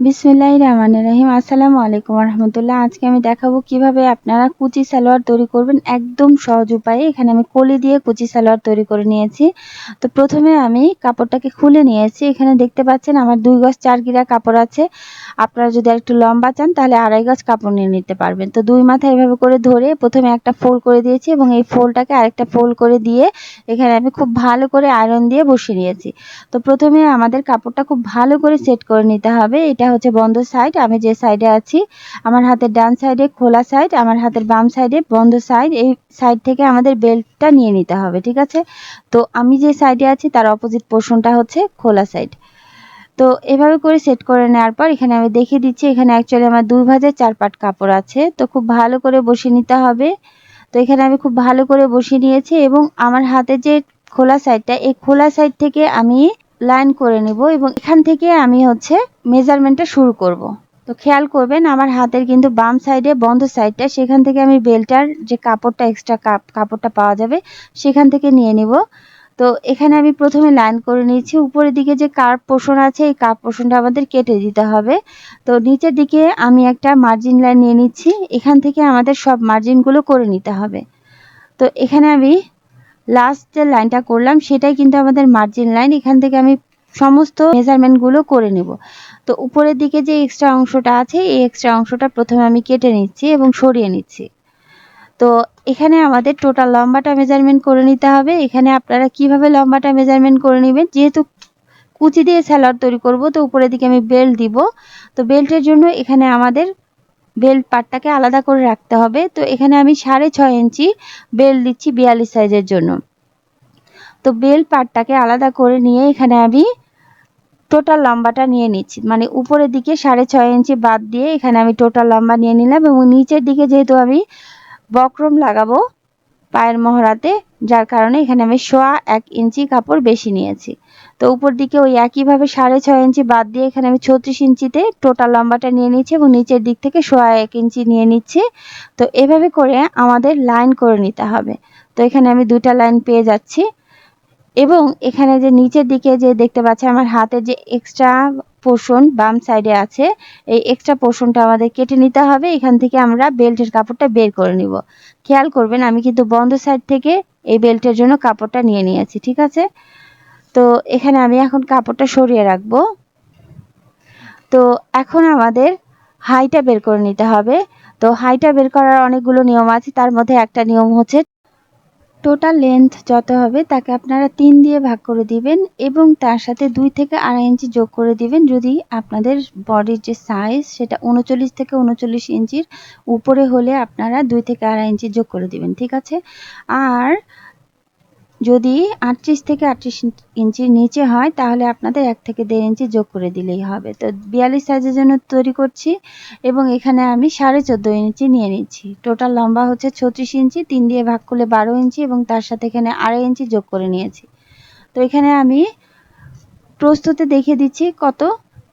বিসমিল্লাহ রহমান রহিম। আসসালামু আলাইকুম রহমতুল্লাহ। আজকে আমি দেখাবো কীভাবে আপনারা কুচি সালোয়ার তৈরি করবেন একদম সহজ উপায়ে। এখানে আমি কলি দিয়ে কুচি সালোয়ার তৈরি করে নিয়েছি। তো প্রথমে আমি কাপড়টাকে খুলে নিয়েছি। এখানে দেখতে পাচ্ছেন আমার দুই গজ চার গিরা কাপড় আছে। আপনারা যদি একটু লম্বা চান, তাহলে আড়াই গজ কাপড় নিয়ে নিতে পারবেন। তো দুই মাথা এভাবে করে ধরে প্রথমে একটা ফোল্ড করে দিয়েছি এবং এই ফোল্ডটাকে আরেকটা ফোল্ড করে দিয়ে এখানে আমি খুব ভালো করে আয়রন দিয়ে বসিয়ে নিয়েছি। তো প্রথমে আমাদের কাপড়টা খুব ভালো করে সেট করে নিতে হবে। এটা এটা হচ্ছে বন্ধ সাইড আমি যে সাইডে আছি, আমার হাতের ডান সাইডে খোলা সাইড আমার হাতের বাম সাইডে বন্ধ সাইড এই সাইড থেকে আমাদের বেল্টটা নিয়ে নিতে হবে, ঠিক আছে? তো আমি যে সাইডে আছি, তার অপোজিট পোর্শনটা হচ্ছে খোলা সাইড তো এভাবে করে সেট করে নেওয়ার পর, এখানে আমি দেখিয়ে দিচ্ছি, এখানে অ্যাকচুয়ালি আমার দুই ভাজের চার পাট কাপড় আছে, তো খুব ভালো করে বসিয়ে নিতে হবে। তো এখানে আমি খুব ভালো করে বসিয়ে নিয়েছি এবং আমার হাতে যে খোলা সাইডটা এই খোলা সাইড থেকে আমি লাইন করে নিব এবং এখান থেকে আমি হচ্ছে মেজারমেন্টটা শুরু করব। তো খেয়াল করবেন, আমার হাতের কিন্তু বাম সাইডে বন্ধ সাইডটা সেখান থেকে আমি বেলটার যে কাপড়টা এক্সট্রা কাপড়টা পাওয়া যাবে, সেখান থেকে নিয়ে নিব। তো এখানে আমি প্রথমে লাইন করে নিয়েছি, উপরের দিকে যে কার্প পোষণ আছে, এই কার্প পোষণটা আমাদের কেটে দিতে হবে। তো নিচের দিকে আমি একটা মার্জিন লাইন নিয়ে নিচ্ছি, এখান থেকে আমাদের সব মার্জিনগুলো করে নিতে হবে। তো এখানে আমি লাস্ট যে লাইনটা করলাম, সেটাই কিন্তু আমাদের মার্জিন লাইন এখান থেকে আমি সমস্ত মেজারমেন্টগুলো করে নেব। তো উপরের দিকে যে এক্সট্রা অংশটা আছে, এই এক্সট্রা অংশটা প্রথমে আমি কেটে নিচ্ছি এবং সরিয়ে নিচ্ছি। তো এখানে আমাদের টোটাল লম্বাটা মেজারমেন্ট করে নিতে হবে। এখানে আপনারা কীভাবে লম্বাটা মেজারমেন্ট করে নেবেন? যেহেতু কুচি দিয়ে স্যালাড তৈরি করব, তো উপরের দিকে আমি বেল্ট দিব। তো বেল্টের জন্য এখানে আমাদের বেল্ট পাটটাকে আলাদা করে রাখতে হবে। তো এখানে আমি সাড়ে ছয় ইঞ্চি বেল্ট দিচ্ছি বিয়াল্লিশ সাইজের জন্য। তো বেল্ট পাটটাকে আলাদা করে নিয়ে এখানে আমি টোটাল লম্বাটা নিয়ে নিচ্ছি। মানে উপরের দিকে সাড়ে ছয় ইঞ্চি বাদ দিয়ে এখানে আমি টোটাল লম্বা নিয়ে নিলাম এবং নিচের দিকে যেহেতু আমি বক্রম লাগাবো পায়ের মহড়াতে, যার কারণে এখানে আমি সোয়া এক ইঞ্চি কাপড় বেশি নিয়েছি। তো উপর দিকে ওই একইভাবে সাড়ে ছয় ইঞ্চি বাদ দিয়ে এখানে আমি ছত্রিশ ইঞ্চিতে টোটাল লম্বাটা নিয়ে নিচ্ছি এবং নিচের দিক থেকে সোয়া এক ইঞ্চি নিয়ে নিচ্ছি। তো এভাবে করে আমাদের লাইন করে নিতে হবে। তো এখানে আমি দুটা লাইন পেয়ে যাচ্ছি। এবং এখানে যে নিচের দিকে যে দেখতে পাচ্ছি, আমার হাতে যে এক্সট্রা পোর্শন বাম সাইডে আছে, এই এক্সট্রা পোর্শনটা আমাদের কেটে নিতে হবে। এখান থেকে আমরা বেল্টের কাপড়টা বের করে নিব। খেয়াল করবেন, আমি কিন্তু বন্ধ সাইড থেকে এই বেল্টের জন্য কাপড়টা নিয়ে নিয়েছি, ঠিক আছে? তো এখানে আমি এখন কাপড়টা সরিয়ে রাখব। তো এখন আমাদের হাইটা বের করে নিতে হবে। তো হাইটা বের করার অনেকগুলো নিয়ম আছে, তার মধ্যে একটা নিয়ম হচ্ছে টোটাল লেন্থ যত হবে তাকে আপনারা তিন দিয়ে ভাগ করে দিবেন এবং তার সাথে দুই থেকে আড়াই ইঞ্চি যোগ করে দিবেন যদি আপনাদের বডির যে সাইজ সেটা উনচল্লিশ থেকে উনচল্লিশ ইঞ্চির উপরে হলে আপনারা দুই থেকে আড়াই ইঞ্চি যোগ করে দিবেন, ঠিক আছে? আর যদি আটত্রিশ থেকে আটত্রিশ ইঞ্চির নিচে হয়, তাহলে আপনাদের এক থেকে দেড় ইঞ্চি যোগ করে দিলেই হবে। তো বিয়াল্লিশ সাইজের জন্য তৈরি করছি এবং এখানে আমি সাড়ে চোদ্দ ইঞ্চি নিয়ে নিচ্ছি। টোটাল লম্বা হচ্ছে ছত্রিশ ইঞ্চি, তিন দিয়ে ভাগ করলে বারো ইঞ্চি এবং তার সাথে এখানে আড়াই ইঞ্চি যোগ করে নিয়েছি। তো এখানে আমি প্রস্তুতে দেখিয়ে দিচ্ছি কত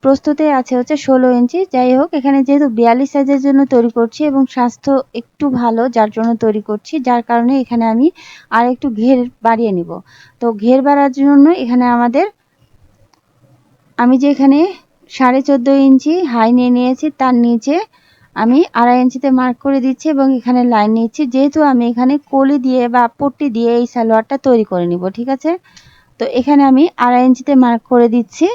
প্রস্তুতে আছে হচ্ছে ষোলো ইঞ্চি। যাই হোক, এখানে যেহেতু বিয়াল্লিশ সাইজের জন্য তৈরি করছি এবং স্বাস্থ্য একটু ভালো যার জন্য তৈরি করছি, যার কারণে এখানে আমি আর একটু ঘের বাড়িয়ে নিব। তো ঘের বাড়ার জন্য এখানে আমাদের, আমি যে এখানে সাড়ে চোদ্দ ইঞ্চি হাই নিয়ে নিয়েছি, তার নিচে আমি আড়াই ইঞ্চিতে মার্ক করে দিচ্ছি এবং এখানে লাইন নিচ্ছি। যেহেতু আমি এখানে কলি দিয়ে বা পট্টি দিয়ে এই সালোয়ারটা তৈরি করে নিব, ঠিক আছে? তো এখানে আমি আড়াই ইঞ্চিতে মার্ক করে দিচ্ছি।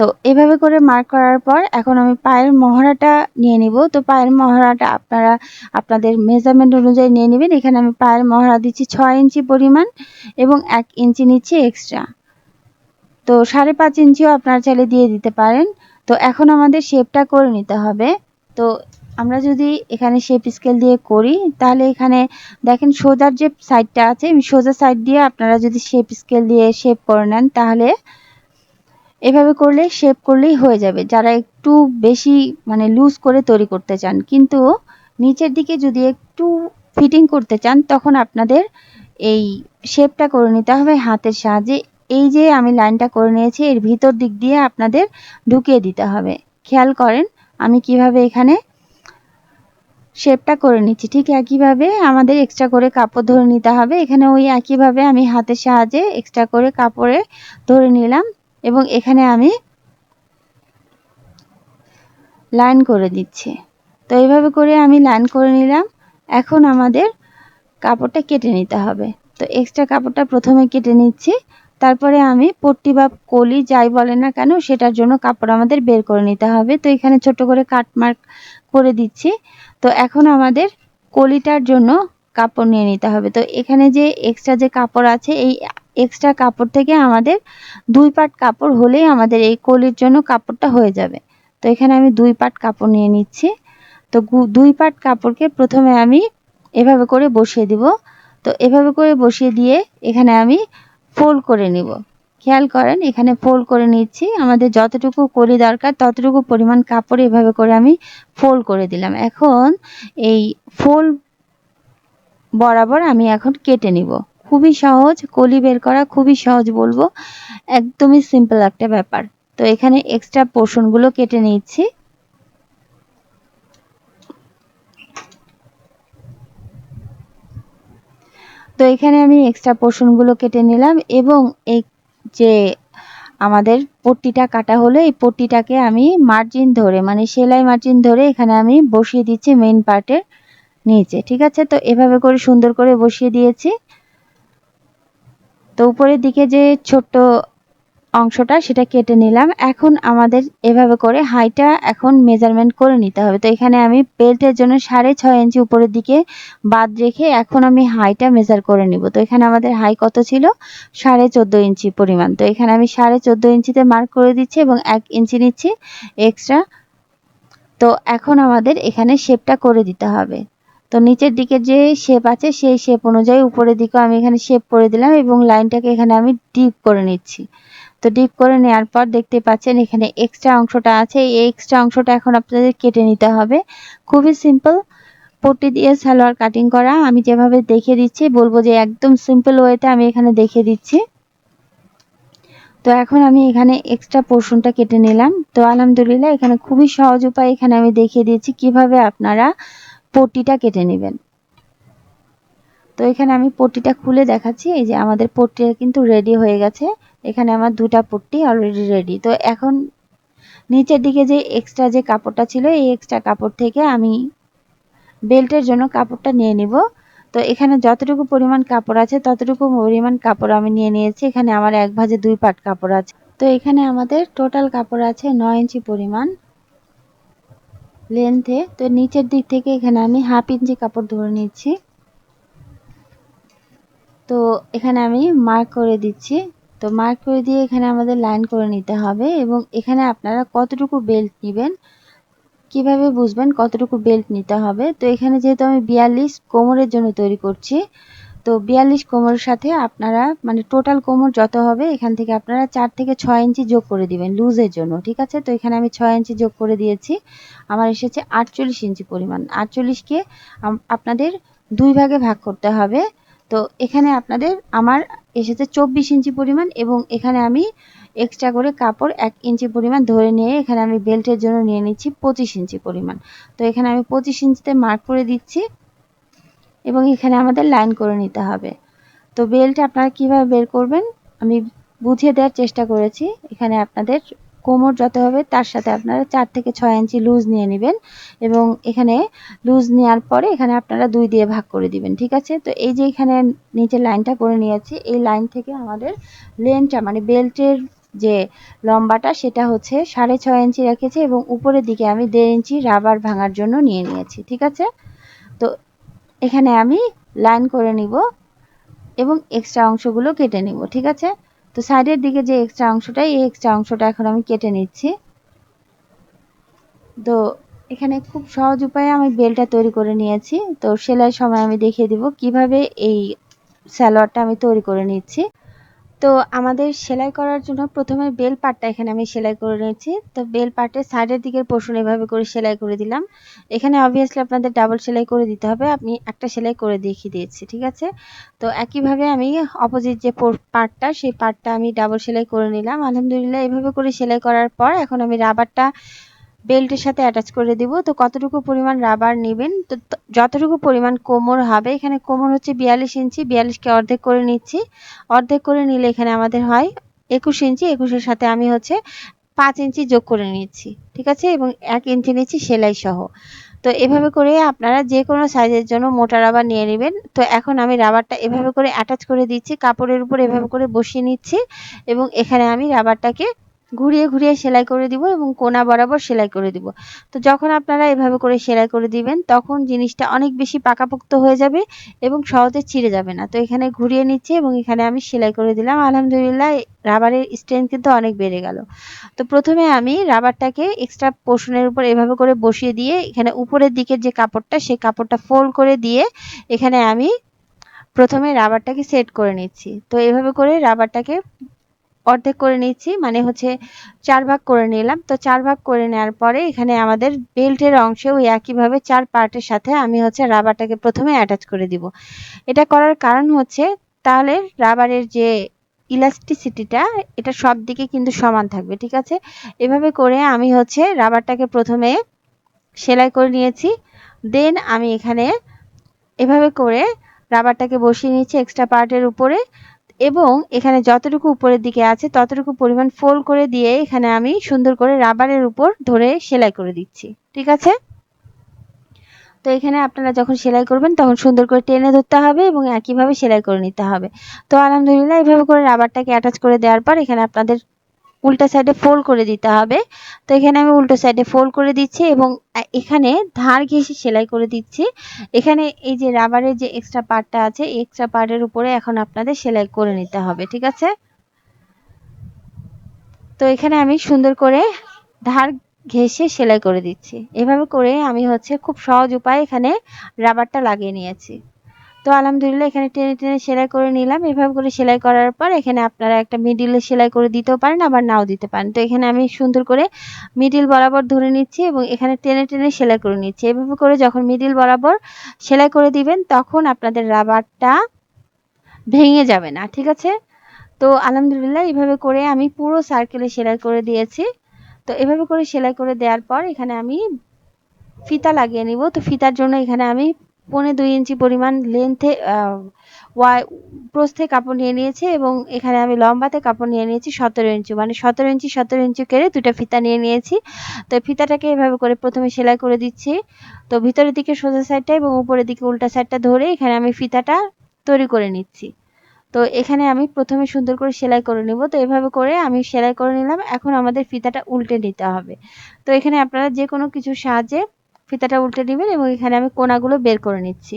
তো এভাবে করে মার্ক করার পর এখন আমি পায়ের মহড়াটা নিয়ে নিব। তো পায়ের মহড়াটা আপনারা, আপনাদের মেজারমেন্ট অনুযায়ী নিয়ে নেবেন। এখানে আমি পায়ের মহড়া দিচ্ছি ছয় ইঞ্চি পরিমাণ এবং এক ইঞ্চি নিচ্ছি এক্সট্রা তো সাড়ে পাঁচ ইঞ্চিও আপনারা চাইলে দিয়ে দিতে পারেন। তো এখন আমাদের শেপটা করে নিতে হবে। তো আমরা যদি এখানে শেপ স্কেল দিয়ে করি, তাহলে এখানে দেখেন সোজার যে সাইডটা আছে সোজা সাইড দিয়ে আপনারা যদি শেপ স্কেল দিয়ে শেপ করে নেন, তাহলে এভাবে করলে শেপ করলেই হয়ে যাবে। যারা একটু বেশি মানে লুজ করে তৈরি করতে চান, কিন্তু নিচের দিকে যদি একটু ফিটিং করতে চান, তখন আপনাদের এই শেপটা করে নিতে হবে হাতের সাহায্যে। এই যে আমি লাইনটা করে নিয়েছি, এর ভিতর দিক দিয়ে আপনাদের ঢুকিয়ে দিতে হবে। খেয়াল করেন, আমি কীভাবে এখানে শেপটা করে নিচ্ছি। ঠিক একইভাবে আমাদের এক্সট্রা করে কাপড় ধরে নিতে হবে। এখানে ওই একইভাবে আমি হাতের সাহায্যে এক্সট্রা করে কাপড়ে ধরে নিলাম। এবং এখানে আমি লাইন করে দিচ্ছি। তো এইভাবে করে আমি লাইন করে নিলাম। এখন আমাদের কাপড়টা কেটে নিতে হবে। তো এক্সট্রা কাপড়টা প্রথমে কেটে নিচ্ছি। তারপরে আমি পট্টি বা কলি যাই বলে না কেন, সেটার জন্য কাপড় আমাদের বের করে নিতে হবে। তো এখানে ছোট করে কাট মার্ক করে দিচ্ছি। তো এখন আমাদের কলিটার জন্য কাপড় নিয়ে নিতে হবে। তো এখানে যে এক্সট্রা যে কাপড় আছে, এই এক্সট্রা কাপড় থেকে আমাদের দুই পাট কাপড় হলেই আমাদের এই কলির জন্য কাপড়টা হয়ে যাবে। তো এখানে আমি দুই পাট কাপড় নিয়ে নিচ্ছি। তো দুই পাট কাপড়কে প্রথমে আমি এভাবে করে বসিয়ে দিব। তো এভাবে করে বসিয়ে দিয়ে এখানে আমি ফোল্ড করে নিব। খেয়াল করেন, এখানে ফোল্ড করে নিচ্ছি। আমাদের যতটুকু কলি দরকার, ততটুকু পরিমাণ কাপড় এভাবে করে আমি ফোল্ড করে দিলাম। এখন এই ফোল্ড বরাবর আমি এখন কেটে নিব। খুবই সহজ, কলি বের করা খুবই সহজ বলব। একদমই সিম্পল একটা ব্যাপার। তো এখানে এক্সট্রা পোর্শনগুলো কেটে নিচ্ছি তো এখানে আমি এক্সট্রা পোর্শনগুলো কেটে নিলাম এবং এই যে আমাদের পট্টিটা কাটা হলো, এই পট্টিটাকে আমি মার্জিন ধরে মানে সেলাই মার্জিন ধরে এখানে আমি বসিয়ে দিচ্ছি মেইন পার্টের নিচে, ঠিক আছে? তো এভাবে করে সুন্দর করে বসিয়ে দিয়েছি। তো উপরের দিকে যে ছোট্ট অংশটা, সেটা কেটে নিলাম। এখন আমাদের এভাবে করে হাইটা এখন মেজারমেন্ট করে নিতে হবে। তো এখানে আমি বেল্টের জন্য সাড়ে ছয় ইঞ্চি উপরের দিকে বাদ রেখে এখন আমি হাইটা মেজার করে নিব। তো এখানে আমাদের হাই কত ছিল? সাড়ে চোদ্দ ইঞ্চি পরিমাণ। তো এখানে আমি সাড়ে চোদ্দ ইঞ্চিতে মার্ক করে দিচ্ছি এবং এক ইঞ্চি নিচ্ছি এক্সট্রা তো এখন আমাদের এখানে শেপটা করে দিতে হবে। তো নিচের দিকে যে শেপ আছে, সেই শেপ অনুযায়ী উপরের দিকে আমি এখানে শেপ করে দিলাম এবং লাইনটাকে এখানে আমি ডিপ করে নিচ্ছি। তো ডিপ করে নেওয়ার পর দেখতে পাচ্ছেন এখানে এক্সট্রা অংশটা আছে। এই এক্সট্রা অংশটা এখন আপনাদের কেটে নিতে হবে। খুবই সিম্পল পট্টি দিয়ে সালোয়ার কাটিং করা। আমি যেভাবে দেখিয়ে দিচ্ছি, বলব যে একদম সিম্পল ওয়েতে আমি এখানে দেখিয়ে দিচ্ছি। তো এখন আমি এখানে এক্সট্রা পোর্শনটা কেটে নিলাম। তো আলহামদুলিল্লাহ, এখানে খুবই সহজ উপায় এখানে আমি দেখিয়ে দিয়েছি। কীভাবে আপনারা পট্টিটা কেটে নেবেন। তো এখানে আমি পট্টিটা খুলে দেখাচ্ছি, এই যে আমাদের পট্টিটা কিন্তু রেডি হয়ে গেছে। এখানে আমার দুটা পট্টি অলরেডি রেডি তো এখন নিচের দিকে যে এক্সট্রা যে কাপড়টা ছিল, এই এক্সট্রা কাপড় থেকে আমি বেল্টের জন্য কাপড়টা নিয়ে নিব। তো এখানে যতটুকু পরিমাণ কাপড় আছে, ততটুকু পরিমাণ কাপড় আমি নিয়ে নিয়েছি। এখানে আমার এক ভাজে দুই পাট কাপড় আছে। তো এখানে আমাদের টোটাল কাপড় আছে নয় ইঞ্চি পরিমাণ। লেন্থে তো নিচের দিক থেকে এখানে আমি হাফ ইঞ্চি কাপড় ধরে নিচ্ছি। তো এখানে আমি মার্ক করে দিচ্ছি। তো মার্ক করে দিয়ে এখানে আমাদের লাইন করে নিতে হবে এবং এখানে আপনারা কতটুকু বেল্ট নেবেন, কীভাবে বুঝবেন কতটুকু বেল্ট নিতে হবে। তো এখানে যেহেতু আমি বিয়াল্লিশ কোমরের জন্য তৈরি করছি তো বিয়াল্লিশ কোমরের সাথে আপনারা মানে টোটাল কোমর যত হবে, এখান থেকে আপনারা চার থেকে ছয় ইঞ্চি যোগ করে দিবেন লুজের জন্য, ঠিক আছে? তো এখানে আমি ছয় ইঞ্চি যোগ করে দিয়েছি। আমার এসেছে আটচল্লিশ ইঞ্চি পরিমাণ। আটচল্লিশকে আপনাদের দুই ভাগে ভাগ করতে হবে। তো এখানে আপনাদের আমার এসেছে চব্বিশ ইঞ্চি পরিমাণ এবং এখানে আমি এক্সট্রা করে কাপড় এক ইঞ্চি পরিমাণ ধরে নিয়ে এখানে আমি বেল্টের জন্য নিয়ে নিচ্ছি পঁচিশ ইঞ্চি পরিমাণ। তো এখানে আমি পঁচিশ ইঞ্চিতে মার্ক করে দিচ্ছি। এবং এখানে আমাদের লাইন করে নিতে হবে। তো বেল্ট আপনারা কীভাবে বের করবেন? আমি বুঝিয়ে দেওয়ার চেষ্টা করেছি। এখানে আপনাদের কোমর যত হবে, তার সাথে আপনারা চার থেকে ছয় ইঞ্চি লুজ নিয়ে নেবেন এবং এখানে লুজ নেওয়ার পরে এখানে আপনারা দুই দিয়ে ভাগ করে দিবেন, ঠিক আছে? তো এই যে এখানে নিচে লাইনটা করে নিয়েছি, এই লাইন থেকে আমাদের লেনটা মানে বেল্টের যে লম্বাটা, সেটা হচ্ছে সাড়ে ছয় ইঞ্চি রেখেছি এবং উপরের দিকে আমি দেড় ইঞ্চি রাবার ভাঙার জন্য নিয়ে নিয়েছি, ঠিক আছে? তো এখানে আমি লাইন করে নিব এবং এক্সট্রা অংশগুলো কেটে নিব, ঠিক আছে? তো সাইডের দিকে যে এক্সট্রা অংশটা এই এক্সট্রা অংশটা এখন আমি কেটে নিচ্ছি। তো এখানে খুব সহজ উপায়ে আমি বেলটা তৈরি করে নিয়েছি। তো সেলাই সময় আমি দেখিয়ে দিব কীভাবে এই স্যালোয়ারটা আমি তৈরি করে নিচ্ছি। তো আমাদের সেলাই করার জন্য প্রথমে বেল পাটটা এখানে আমি সেলাই করে নিয়েছি। তো বেল পাটের সাইডের দিকের পোর্শন এভাবে করে সেলাই করে দিলাম। এখানে অবভিয়াসলি আপনাদের ডাবল সেলাই করে দিতে হবে। আমি একটা সেলাই করে দেখিয়ে দিয়েছি, ঠিক আছে? তো একইভাবে আমি অপোজিট যে পার্টটা সেই পার্টটা আমি ডাবল সেলাই করে নিলাম। আলহামদুলিল্লাহ, এভাবে করে সেলাই করার পর এখন আমি রাবারটা বেল্টের সাথে অ্যাটাচ করে দিব। তো কতটুকু পরিমাণ রাবার নেবেন? তো যতটুকু পরিমাণ কোমর হবে, এখানে কোমর হচ্ছে বিয়াল্লিশ ইঞ্চি, বিয়াল্লিশকে অর্ধেক করে নিচ্ছি। অর্ধেক করে নিলে এখানে আমাদের হয় একুশ ইঞ্চি, একুশের সাথে আমি হচ্ছে পাঁচ ইঞ্চি যোগ করে নিচ্ছি, ঠিক আছে? এবং এক ইঞ্চি নিচ্ছি সেলাই সহ। তো এভাবে করে আপনারা যে কোনো সাইজের জন্য মোটা রাবার নিয়ে নেবেন। তো এখন আমি রাবারটা এভাবে করে অ্যাটাচ করে দিচ্ছি, কাপড়ের উপর এভাবে করে বসিয়ে নিচ্ছি এবং এখানে আমি রাবারটাকে ঘুরিয়ে ঘুরিয়ে সেলাই করে দিব এবং কোনা বরাবর সেলাই করে দিব। তো যখন আপনারা এভাবে করে সেলাই করে দিবেন, তখন জিনিসটা অনেক বেশি পাকাপোক্ত হয়ে যাবে এবং সহজে ছিঁড়ে যাবে না। তো এখানে ঘুরিয়ে নিচ্ছি এবং এখানে আমি সেলাই করে দিলাম। আলহামদুলিল্লাহ, রাবারের স্ট্রেংথ কিন্তু অনেক বেড়ে গেল। তো প্রথমে আমি রাবারটাকে এক্সট্রা পোর্শনের উপর এভাবে করে বসিয়ে দিয়ে, এখানে উপরের দিকের যে কাপড়টা, সেই কাপড়টা ফোল্ড করে দিয়ে, এখানে আমি প্রথমে রাবারটাকে সেট করে নিচ্ছি। তো এভাবে করে রাবারটাকে অর্ধেক করে নিচ্ছি মানে হচ্ছে চার ভাগ করে নিলাম। তো চার ভাগ করে নেওয়ার পরে এখানে আমাদের বেল্টের অংশেও একইভাবে চার পার্টের সাথে আমি হচ্ছে রাবারটাকে প্রথমে অ্যাটাচ করে দিব। এটা করার কারণ হচ্ছে, তাহলে রাবারের যে ইলাস্টিসিটিটা এটা সব দিকে কিন্তু সমান থাকবে, ঠিক আছে? এভাবে করে আমি হচ্ছে রাবারটাকে প্রথমে সেলাই করে নিয়েছি। দেন আমি এখানে এভাবে করে রাবারটাকে বসিয়ে নিচ্ছি এক্সট্রা পার্টের উপরে। এবং এখানে যতটুকু উপরের দিকে আছে, ততটুকু পরিমাণ ফোল্ড করে দিয়ে এখানে আমি সুন্দর করে রাবারের উপর ধরে সেলাই করে দিচ্ছি। ঠিক আছে? তো এখানে আপনারা যখন সেলাই করবেন, তখন সুন্দর করে টেনে ধরতে হবে এবং একইভাবে সেলাই করে নিতে হবে। তো আলহামদুলিল্লাহ এইভাবে করে রাবারটাকে অ্যাটাচ করে দেওয়ার পর এখানে আপনাদের উল্টা সাইডে ফোল্ড করে দিতে হবে। তো এখানে আমি উল্টো সাইডে ফোল্ড করে দিচ্ছি এবং এখানে ধার ঘেঁষে সেলাই করে দিচ্ছি। এখানে এই যে রাবারের যে এক্সট্রা পার্টটা আছে, এই এক্সট্রা পার্টের উপরে এখন আপনাদের সেলাই করে নিতে হবে, ঠিক আছে? তো এখানে আমি সুন্দর করে ধার ঘেঁষে সেলাই করে দিচ্ছি। এভাবে করে আমি হচ্ছে খুব সহজ উপায়ে এখানে রাবারটা লাগিয়ে নিয়েছি। তো আলহামদুলিল্লাহ, এখানে টেনে টেনে সেলাই করে নিলাম। এভাবে করে সেলাই করার পর এখানে আপনারা একটা মিডিলে সেলাই করে দিতেও পারেন, আবার নাও দিতে পারেন। তো এখানে আমি সুন্দর করে মিডিল বরাবর ধরে নিচ্ছি এবং এখানে টেনে টেনে সেলাই করে নিচ্ছি। এভাবে করে যখন মিডিল বরাবর সেলাই করে দিবেন, তখন আপনাদের রাবারটা ভেঙে যাবে না, ঠিক আছে? তো আলহামদুলিল্লাহ এইভাবে করে আমি পুরো সার্কেলে সেলাই করে দিয়েছি। তো এভাবে করে সেলাই করে দেওয়ার পর এখানে আমি ফিতা লাগিয়ে নিব। তো ফিতার জন্য এখানে আমি পৌনে দুই ইঞ্চি পরিমাণ লেন্থে ওয়াই প্রস্থে কাপড় নিয়ে নিয়েছি এবং এখানে আমি লম্বাতে কাপড় নিয়ে নিয়েছি সতেরো ইঞ্চি। মানে সতেরো ইঞ্চি সতেরো ইঞ্চি কেড়ে দুটা ফিতা নিয়ে নিয়েছি। তো ফিতাটাকে এভাবে করে প্রথমে সেলাই করে দিচ্ছি। তো ভিতরের দিকে সোজা সাইডটা এবং উপরের দিকে উল্টা সাইডটা ধরে এখানে আমি ফিতাটা তৈরি করে নিচ্ছি। তো এখানে আমি প্রথমে সুন্দর করে সেলাই করে নিব। তো এভাবে করে আমি সেলাই করে নিলাম। এখন আমাদের ফিতাটা উল্টে নিতে হবে। তো এখানে আপনারা যে কোনো কিছুর সাহায্যে ফিতাটা উল্টে নেবেন এবং এখানে আমি কোনাগুলো বের করে নিচ্ছি।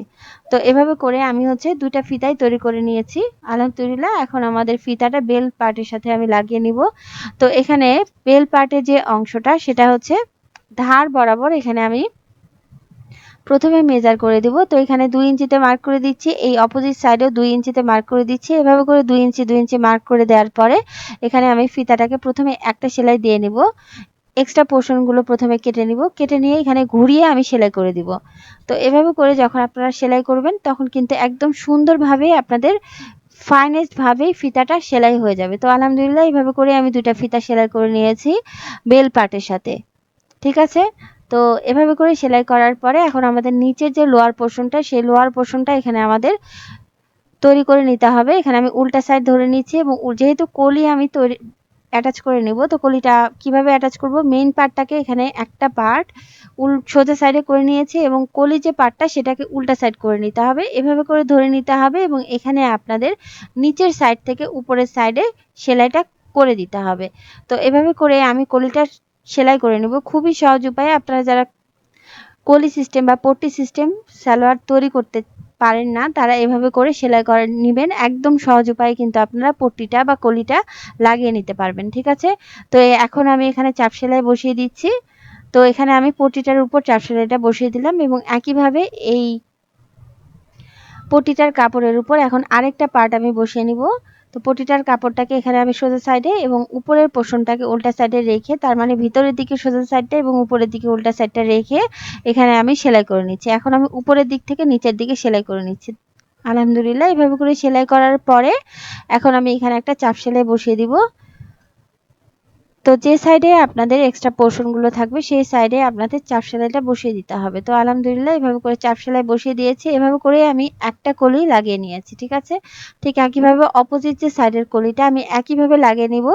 তো এভাবে করে আমি হচ্ছে দুটা ফিতাই তৈরি করে নিয়েছি। আলহামদুলিল্লাহ, এখন আমাদের ফিতাটা বেল পার্টের সাথে আমি লাগিয়ে নিব। তো এখানে বেল পার্টের যে অংশটা, সেটা হচ্ছে ধার বরাবর এখানে আমি প্রথমে মেজার করে দিব। তো এখানে দুই ইঞ্চিতে মার্ক করে দিচ্ছি, এই অপোজিট সাইডেও দুই ইঞ্চিতে মার্ক করে দিচ্ছি। এভাবে করে দুই ইঞ্চি দুই ইঞ্চি মার্ক করে দেওয়ার পরে এখানে আমি ফিতাটাকে প্রথমে একটা সেলাই দিয়ে নিব। এক্সট্রা পোর্শনগুলো প্রথমে কেটে নিব। কেটে নিয়ে এখানে ঘুরিয়ে আমি সেলাই করে দিব। তো এভাবে করে যখন আপনারা সেলাই করবেন, তখন কিন্তু একদম সুন্দরভাবে আপনাদের ফাইনেস্ট ভাবেই ফিতাটা সেলাই হয়ে যাবে। তো আলহামদুলিল্লাহ এইভাবে করে আমি দুটা ফিতা সেলাই করে নিয়েছি বেল পার্টের সাথে। ঠিক আছে? তো এভাবে করে সেলাই করার পরে এখন আমাদের নিচের যে লোয়ার পোর্শনটা সেই লোয়ার পোর্শনটা এখানে আমাদের তৈরি করে নিতে হবে। এখানে আমি উল্টা সাইড ধরে নিচ্ছি এবং যেহেতু কলি আমি তৈরি অ্যাটাচ করে নেব। তো কলিটা কীভাবে অ্যাটাচ করব? মেইন পার্টটাকে এখানে একটা পার্ট উল সোজা সাইডে করে নিয়েছি এবং কলি যে পার্টটা সেটাকে উল্টা সাইড করে নিতে হবে। এভাবে করে ধরে নিতে হবে এবং এখানে আপনাদের নিচের সাইড থেকে উপরের সাইডে সেলাইটা করে দিতে হবে। তো এভাবে করে আমি কলিটা সেলাই করে নেব। খুবই সহজ উপায়ে। আপনারা যারা কলি সিস্টেম বা পট্টি সিস্টেম সালোয়ার তৈরি করতে পারেন না, তারা এভাবে করে সেলাই করে নেবেন। একদম সহজ উপায়ে কিন্তু আপনারা পট্টিটা বা কলিটা লাগিয়ে নিতে পারবেন, ঠিক আছে? তো এখন আমি এখানে চাপ সেলাই বসিয়ে দিচ্ছি। তো এখানে আমি পটিটার উপর চাপ সেলাইটা বসিয়ে দিলাম এবং একইভাবে এই পটিটার কাপড়ের উপর এখন আরেকটা পার্ট আমি বসিয়ে নিব। তো পটিটার কাপড়টাকে এখানে আমি সোজা সাইডে এবং উপরের পোর্শনটাকে উল্টা সাইডে রেখে, তার মানে ভিতরের দিকে সোজা সাইডটা এবং উপরের দিকে উল্টা সাইডটা রেখে এখানে আমি সেলাই করে নিচ্ছি। এখন আমি উপরের দিক থেকে নিচের দিকে সেলাই করে নিচ্ছি। আলহামদুলিল্লাহ, এভাবে করে সেলাই করার পরে এখন আমি এখানে একটা চাপ সেলাই বসিয়ে দিব। তো যে সাইডে আপনাদের এক্সট্রা পোর্শনগুলো থাকবে, সেই সাইডে আপনাদের চাপ সেলাইটা বসিয়ে দিতে হবে। তো আলহামদুলিল্লাহ এভাবে করে চাপ সেলাই বসিয়ে দিয়েছি। এভাবে করে আমি একটা কলি লাগিয়ে নিয়েছি, ঠিক আছে? ঠিক একইভাবে অপোজিট যে সাইডের কলিটা আমি একইভাবে লাগিয়ে নিব।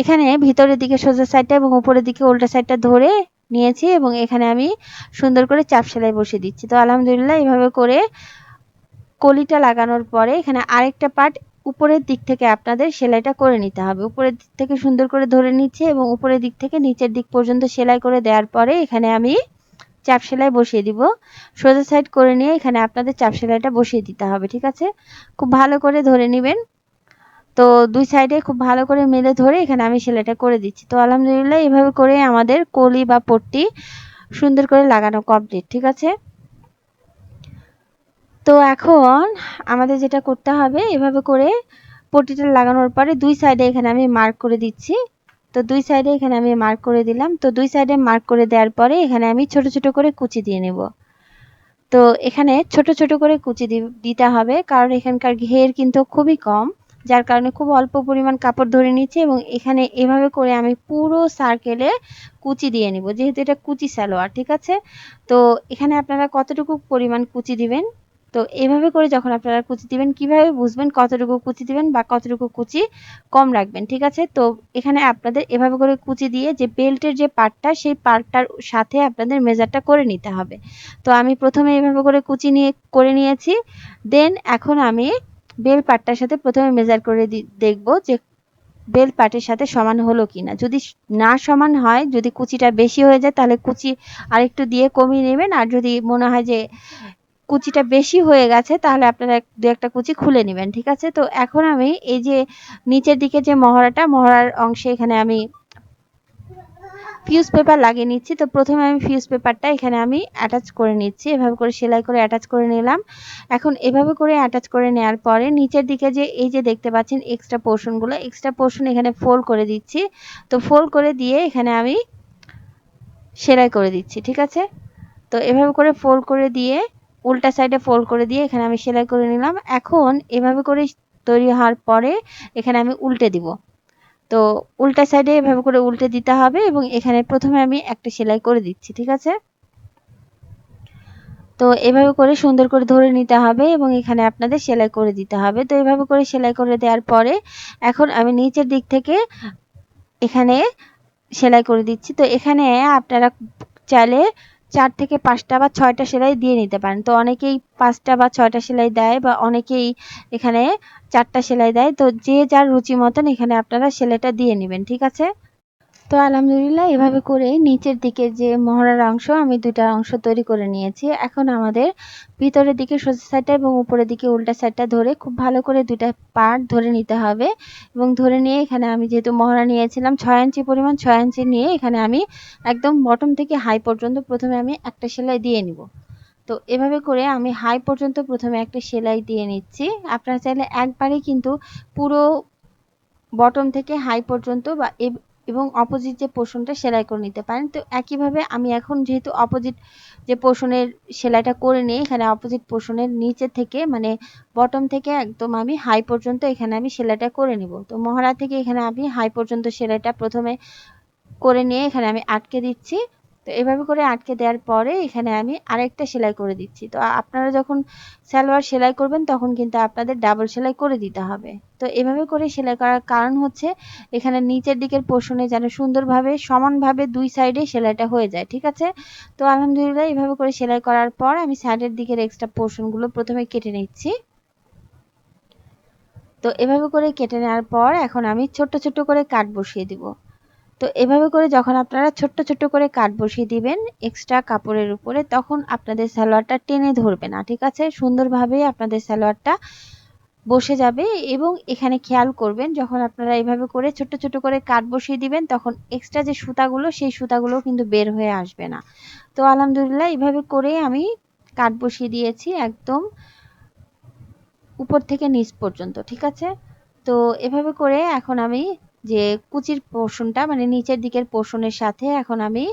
এখানে ভিতরের দিকে সোজা সাইডটা এবং উপরের দিকে উল্টা সাইডটা ধরে নিয়েছি এবং এখানে আমি সুন্দর করে চাপ সেলাই বসিয়ে দিচ্ছি। তো আলহামদুলিল্লাহ এভাবে করে কলিটা লাগানোর পরে এখানে আরেকটা পার্ট উপরের দিক থেকে আপনাদের সেলাইটা করে নিতে হবে। উপরের দিক থেকে সুন্দর করে ধরে নিচ্ছে এবং উপরের দিক থেকে নিচের দিক পর্যন্ত সেলাই করে দেওয়ার পরে এখানে আমি চাপ সেলাই বসিয়ে দিব। সোজা সাইড করে নিয়ে এখানে আপনাদের চাপ সেলাইটা বসিয়ে দিতে হবে, ঠিক আছে? খুব ভালো করে ধরে নেবেন। তো দুই সাইডে খুব ভালো করে মেলে ধরে এখানে আমি সেলাইটা করে দিচ্ছি। তো আলহামদুলিল্লাহ এভাবে করে আমাদের কলি বা পট্টি সুন্দর করে লাগানো কমপ্লিট ঠিক আছে? তো এখন আমাদের যেটা করতে হবে, এভাবে করে পট্টিটা লাগানোর পরে দুই সাইডে এখানে আমি মার্ক করে দিচ্ছি। তো দুই সাইডে এখানে আমি মার্ক করে দিলাম। তো দুই সাইডে মার্ক করে দেওয়ার পরে এখানে আমি ছোট ছোট করে কুচি দিয়ে নেব। তো এখানে ছোট ছোট করে কুচি দিতে হবে, কারণ এখানকার ঘের কিন্তু খুবই কম, যার কারণে খুব অল্প পরিমাণ কাপড় ধরে নিচ্ছে এবং এখানে এভাবে করে আমি পুরো সার্কেলে কুচি দিয়ে নিব। যেহেতু এটা কুচি সালোয়ার, ঠিক আছে? তো এখানে আপনারা কতটুকু পরিমাণ কুচি দিবেন? তো এভাবে করে যখন আপনারা কুচি দিবেন, কীভাবে বুঝবেন কতটুকু কুচি দিবেন বা কতটুকু কুচি কম রাখবেন, ঠিক আছে? তো এখানে আপনাদের এভাবে করে কুচি দিয়ে যে বেল্টের যে পার্টটা সেই পার্টটার সাথে আপনাদের মেজারটা করে নিতে হবে। তো আমি প্রথমে এভাবে করে কুচি নিয়ে, করে নিয়েছি। দেন এখন আমি বেল পার্টটার সাথে প্রথমে মেজার করে দেখব যে বেল পার্টের সাথে সমান হলো কি না যদি না সমান হয়, যদি কুচিটা বেশি হয়ে যায়, তাহলে কুচি আরেকটু দিয়ে কমিয়ে নেবেন। আর যদি মনে হয় যে কুচিটা বেশি হয়ে গেছে, তাহলে আপনারা দু একটা কুচি খুলে নেবেন, ঠিক আছে? তো এখন আমি এই যে নিচের দিকে যে মহড়াটা, মহড়ার অংশে এখানে আমি ফিউজ পেপার লাগিয়ে নিচ্ছি। তো প্রথমে আমি ফিউজ পেপারটা এখানে আমি অ্যাটাচ করে নিচ্ছি। এভাবে করে সেলাই করে অ্যাটাচ করে নিলাম। এখন এভাবে করে অ্যাটাচ করে নেওয়ার পরে নিচের দিকে যে এই যে দেখতে পাচ্ছেন এক্সট্রা পোর্শনগুলো এক্সট্রা পোর্শন এখানে ফোল্ড করে দিচ্ছি। তো ফোল্ড করে দিয়ে এখানে আমি সেলাই করে দিচ্ছি, ঠিক আছে? তো এভাবে করে ফোল্ড করে দিয়ে উল্টা সাইডে ফোল্ড করে দিয়ে এখানে আমি সেলাই করে নিলাম। এখন এভাবে করে তৈরি হওয়ার পরে এখানে আমি উল্টে দিব। তো উল্টা সাইডে এভাবে করে উল্টে দিতে হবে এবং এখানে প্রথমে আমি একটা সেলাই করে দিচ্ছি, ঠিক আছে? তো এভাবে করে সুন্দর করে ধরে নিতে হবে এবং এখানে আপনাদের সেলাই করে দিতে হবে। তো এভাবে করে সেলাই করে দেওয়ার পরে এখন আমি নিচের দিক থেকে এখানে সেলাই করে দিচ্ছি। তো এখানে আপনারা চাইলে চার থেকে পাঁচটা বা ছয়টা সেলাই দিয়ে নিতে পারেন। তো অনেকেই পাঁচটা বা ছয়টা সেলাই দেয় বা অনেকেই এখানে চারটা সেলাই দেয়। তো যে যার রুচি মতন এখানে আপনারা সেলাইটা দিয়ে নেবেন, ঠিক আছে? তো আলহামদুলিল্লাহ, এভাবে করে নিচের দিকে যে মহড়ার অংশ, আমি দুটা অংশ তৈরি করে নিয়েছি। এখন আমাদের ভিতরের দিকে সোজা সাইডটা এবং উপরের দিকে উল্টা সাইডটা ধরে খুব ভালো করে দুটা পার্ট ধরে নিতে হবে এবং ধরে নিয়ে এখানে আমি যেহেতু মহড়া নিয়েছিলাম, ছয় ইঞ্চি পরিমাণ, ছয় ইঞ্চি নিয়ে এখানে আমি একদম বটম থেকে হাই পর্যন্ত প্রথমে আমি একটা সেলাই দিয়ে নিব। তো এভাবে করে আমি হাই পর্যন্ত প্রথমে একটা সেলাই দিয়ে নিচ্ছি। আপনারা চাইলে একবারেই কিন্তু পুরো বটম থেকে হাই পর্যন্ত বা এবং অপোজিট যে পোর্শনটা সেলাই করে নিতে পারেন। তো একইভাবে আমি এখন যেহেতু অপোজিট যে পোর্শনের সেলাইটা করে নিই এখানে অপোজিট পোর্শনের নিচে থেকে মানে বটম থেকে একদম আমি হাই পর্যন্ত এখানে আমি সেলাইটা করে নিব। তো মহারা থেকে এখানে আমি হাই পর্যন্ত সেলাইটা প্রথমে করে নিয়ে এখানে আমি আটকে দিচ্ছি। তো এভাবে করে আটকে দেওয়ার পরে এখানে আমি আরেকটা সেলাই করে দিচ্ছি। তো আপনারা যখন সালোয়ার সেলাই করবেন, তখন কিন্তু আপনাদের ডাবল সেলাই করে দিতে হবে। তো এভাবে করে সেলাই করার কারণ হচ্ছে, এখানে নিচের দিকের পোষণে যেন সুন্দরভাবে, সমানভাবে দুই সাইডে সেলাইটা হয়ে যায়, ঠিক আছে? তো আলহামদুলিল্লাহ এভাবে করে সেলাই করার পর আমি সাইডের দিকের এক্সট্রা পোর্শনগুলো প্রথমে কেটে নিচ্ছি। তো এভাবে করে কেটে নেওয়ার পর এখন আমি ছোট্ট ছোট্ট করে কাট বসিয়ে দিব। তো এভাবে করে যখন আপনারা ছোট্ট ছোট্ট করে কাট বসিয়ে দিবেন এক্সট্রা কাপড়ের উপরে, তখন আপনাদের সালোয়ারটা টেনে ধরবে না, ঠিক আছে? সুন্দরভাবে আপনাদের সালোয়ারটা বসে যাবে এবং এখানে খেয়াল করবেন, যখন আপনারা এভাবে করে ছোট্ট ছোট্ট করে কাট বসিয়ে দিবেন, তখন এক্সট্রা যে সুতাগুলো, সেই সুতাগুলো কিন্তু বের হয়ে আসবে না। তো আলহামদুলিল্লাহ, এভাবে করে আমি কাট বসিয়ে দিয়েছি একদম উপর থেকে নিচ পর্যন্ত, ঠিক আছে? তো এভাবে করে এখন আমি যে কুচির পোর্শনটা মানে নিচের দিকের পোর্শনের সাথে এখন আমি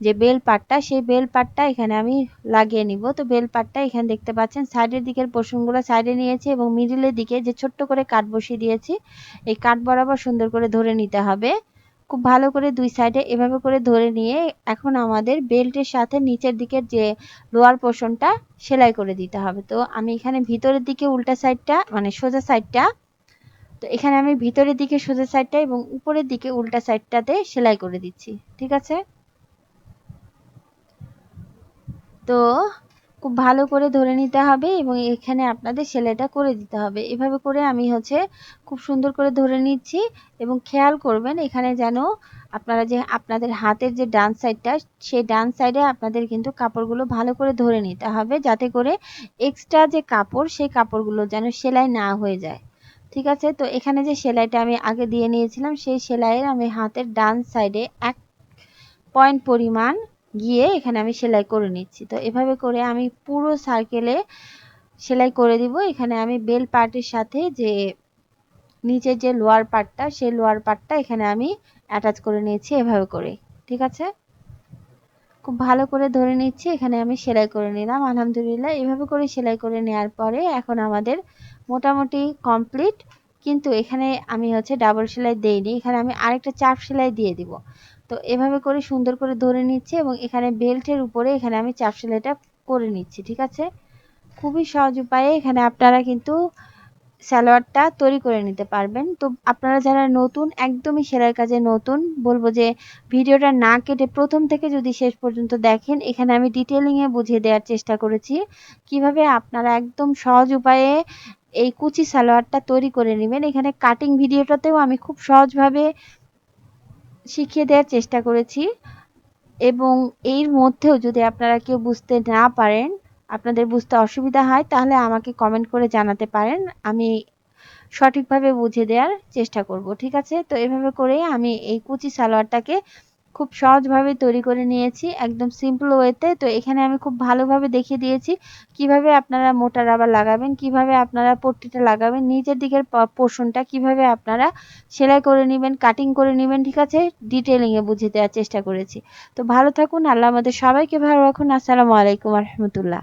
যে বেল পাটটা সেই বেল পাটটা এখানে আমি লাগিয়ে নিব। তো বেল পাটটা এখানে দেখতে পাচ্ছেন, সাইডের দিকের পোর্শনগুলো সাইডে নিয়েছি এবং মিডিলের দিকে যে ছোট্ট করে কাঠ বসিয়ে দিয়েছি, এই কাঠ বরাবর সুন্দর করে ধরে নিতে হবে। খুব ভালো করে দুই সাইডে এভাবে করে ধরে নিয়ে এখন আমাদের বেল্টের সাথে নিচের দিকের যে লোয়ার পোর্শনটা সেলাই করে দিতে হবে। তো আমি এখানে ভিতরের দিকে উল্টা সাইডটা মানে সোজা সাইডটা তো এখানে আমি ভিতরের দিকে সোজা সাইডটা এবং উপরের দিকে উল্টা সাইডটাতে সেলাই করে দিচ্ছি, ঠিক আছে? তো খুব ভালো করে ধরে নিতে হবে এবং এখানে আপনাদের সেলাইটা করে দিতে হবে। এভাবে করে আমি হচ্ছে খুব সুন্দর করে ধরে নিচ্ছি এবং খেয়াল করবেন এখানে যেন আপনারা যে আপনাদের হাতের যে ডান সাইডটা সেই ডান সাইডে আপনাদের কিন্তু কাপড়গুলো ভালো করে ধরে নিতে হবে যাতে করে এক্সট্রা যে কাপড়, সেই কাপড়গুলো যেন সেলাই না হয়ে যায়। ঠিক আছে? তো এখানে যে সেলাইটা আমি আগে দিয়ে নিয়েছিলাম, সেই সেলাইয়ের আমি হাতের ডান সাইডে এক পয়েন্ট পরিমাণ গিয়ে এখানে আমি সেলাই করে নিচ্ছি। তো এভাবে করে আমি পুরো সার্কেলে সেলাই করে দিব। এখানে আমি বেল পার্টের সাথে যে নিচের যে লোয়ার পার্টটা সেই লোয়ার পার্টটা এখানে আমি অ্যাটাচ করে নিয়েছি এভাবে করে। ঠিক আছে? খুব ভালো করে ধরে নিচ্ছি। এখানে আমি সেলাই করে নিলাম, আলহামদুলিল্লাহ। এভাবে করে সেলাই করে নেওয়ার পরে এখন আমাদের মোটামুটি কমপ্লিট। কিন্তু এখানে আমি হচ্ছে ডাবল সেলাই দেইনি। এখানে আমি আরেকটা চাপ সেলাই দিয়ে দিব। তো এভাবে করে সুন্দর করে ধরে নিচ্ছি এবং এখানে বেল্টের উপরে এখানে আমি চাপ সেলাইটা করে নিচ্ছি, ঠিক আছে? খুবই সহজ উপায়ে এখানে আপনারা কিন্তু সালোয়ারটা তৈরি করে নিতে পারবেন। তো আপনারা যারা নতুন, একদমই সেলাই কাজে নতুন, বলব যে ভিডিওটা না কেটে প্রথম থেকে যদি শেষ পর্যন্ত দেখেন, এখানে আমি ডিটেলিংয়ে বুঝিয়ে দেওয়ার চেষ্টা করেছি। কীভাবে আপনারা একদম সহজ উপায়ে এই কুচি সালোয়ারটা তৈরি করে নেবেন। এখানে কাটিং ভিডিওটাতেও আমি খুব সহজভাবে শিখিয়ে দেওয়ার চেষ্টা করেছি। এবং এর মধ্যেও যদি আপনারা কেউ বুঝতে না পারেন, আপনাদের বুঝতে অসুবিধা হয়, তাহলে আমাকে কমেন্ট করে জানাতে পারেন। আমি সঠিকভাবে বুঝে দেওয়ার চেষ্টা করব, ঠিক আছে? তো এভাবে করে আমি এই কুচি সালোয়ারটাকে খুব সহজভাবে তৈরি করে নিয়েছি, একদম সিম্পল ওয়েতে তো এখানে আমি খুব ভালোভাবে দেখিয়ে দিয়েছি কীভাবে আপনারা মোটা রাবার লাগাবেন, কীভাবে আপনারা পট্টিটা লাগাবেন, নিচের দিকের পোর্শনটা কীভাবে আপনারা সেলাই করে নেবেন কাটিং করে নেবেন, ঠিক আছে? ডিটেলিংয়ে বুঝিয়ে দেওয়ার চেষ্টা করেছি। তো ভালো থাকুন, আল্লাহ আমাদের সবাইকে ভালো রাখুন। আসসালামু আলাইকুম রহমতুল্লাহ।